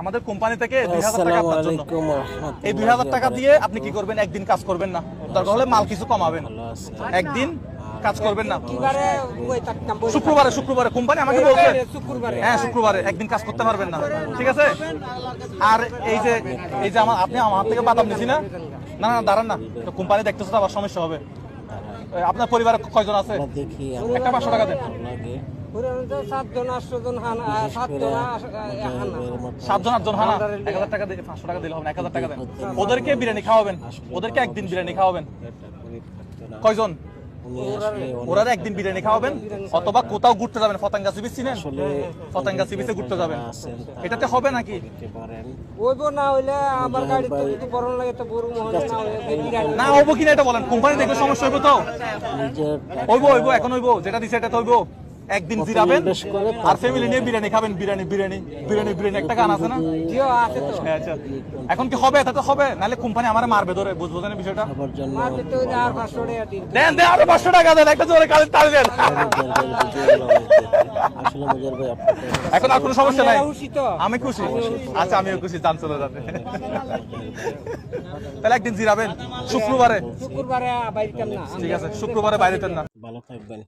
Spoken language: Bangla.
আমাদের কোম্পানি থেকে দুই হাজার টাকা আপনার জন্য। এই দুই হাজার টাকা দিয়ে আপনি কি করবেন? একদিন কাজ করবেন না। দরকার হলে মাল কিছু কমাবেন। একদিন কাজ করবেন না। শুক্রবারে শুক্রবারে। কোম্পানি আমাকে হ্যাঁ শুক্রবারে। একদিন কাজ করতে পারবেন না। ঠিক আছে? আর এই যে এই যে আমার আপনি আমার থেকে বাদাম নিছি না? না না দাঁড়ান না। তো কোম্পানি দেখতেছে আবার সমস্যা হবে। আপনার পরিবারে কয়জন আছে? দেখি একটা পাঁচশো টাকা দেন। সাতজন হান সাতজন আটজন হানা? এক হাজার টাকা দিয়ে পাঁচশো টাকা দিলে হবে এক হাজার টাকা দেন। ওদেরকে বিরিয়ানি খাওয়াবেন। ওদেরকে একদিন বিরিয়ানি খাওয়াবেন। কয়জন? ওরা একদিন বিরিয়ানি খাওয়াবেন অথবা কোথাও ঘুরতে যাবেন পতাঙ্গা সিবিস চিনেন? ফতাঙ্গা পতাঙ্গা সিবিসে ঘুরতে যাবেন। এটাতে হবে নাকি? ওইব না হইলে আমার গাড়ি তো যদি বরণ লাগে তো বড় মহলে না হইলে হব কিনা এটা বলেন। কোম্পানি দেখে সমস্যা হইব তো। হইব হইবো হইবো এখন হইবো। যেটা দিছে এটা তো হইবো। একদিন জিরাবেন আর ফ্যামিলি নিয়ে বিরিয়ানি খাবেন বিরিয়ানি বিরিয়ানি বিরিয়ানি বিরিয়ানি একটা গান আছে না? হ্যাঁ, আচ্ছা। এখন কি হবে? তাতে হবে। নাহলে কোম্পানি আমার মারবে ধরে বুঝব না বিষয়টা? দিন দেন আরও পাঁচশো টাকা দেন একটা জোরে কালে তালে দেন। আসলে মুজার ভাই আপনাকে এখন আর কোনো সমস্যা নাই। আমি খুশি। আচ্ছা আমিও খুশি চান চলে যাবে। তাহলে একদিন জিরাবেন। শুক্রবারে। শুক্রবারে বাইরিতাম না। ঠিক আছে শুক্রবারে বাইরে না। ভালো থাকবেন।